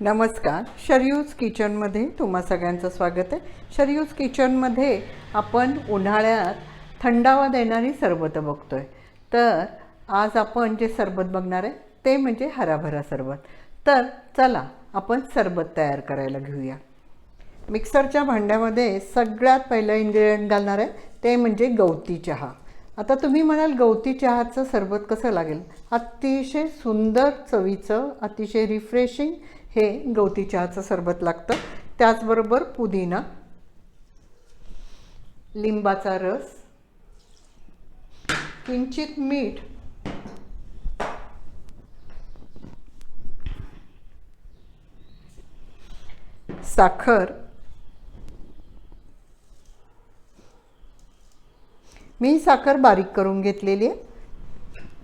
नमस्कार. शरयूज किचनमध्ये तुम्हा सगळ्यांचं स्वागत आहे. शरयूज किचनमध्ये आपण उन्हाळ्यात थंडावा देणारी सरबतं आहे तर आज आपण जे सरबत बघणार आहे ते म्हणजे हराभरा सरबत. तर चला आपण सरबत तयार करायला घेऊया. मिक्सरच्या भांड्यामध्ये सगळ्यात पहिलं इन्ग्रेडियंट घालणार आहे ते म्हणजे गवती चहा. आता तुम्ही म्हणाल गवती चहाचं सरबत कसं लागेल? अतिशय सुंदर चवीचं अतिशय रिफ्रेशिंग हे गवती चहाचं सरबत लागतं. त्याचबरोबर पुदिना लिंबाचा रस किंचित मीठ साखर मी साखर बारीक करून घेतलेली आहे.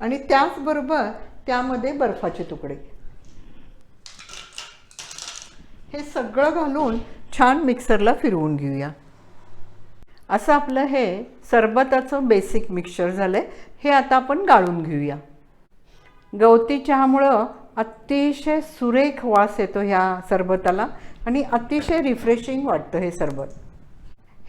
आणि त्याचबरोबर त्यामध्ये बर्फाचे तुकडे. हे सगळं घालून छान मिक्सरला फिरवून घेऊया. असं आपलं हे सरबताचं बेसिक मिक्सचर झालं आहे हे आता आपण गाळून घेऊया. गवती चहामुळं अतिशय सुरेख वास येतो ह्या सरबताला आणि अतिशय रिफ्रेशिंग वाटतं हे सरबत.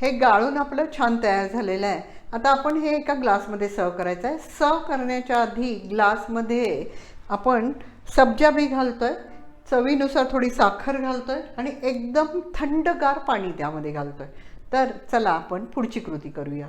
हे गाळून आपलं छान तयार झालेलं आहे. आता आपण हे एका ग्लासमध्ये सर्व करायचं आहे. सर्व करण्याच्या आधी ग्लासमध्ये आपण सब्जा बी घालतोय चवीनुसार थोडी साखर घालतोय आणि एकदम थंडगार पाणी त्यामध्ये घालतोय. तर चला आपण पुढची कृती करूया.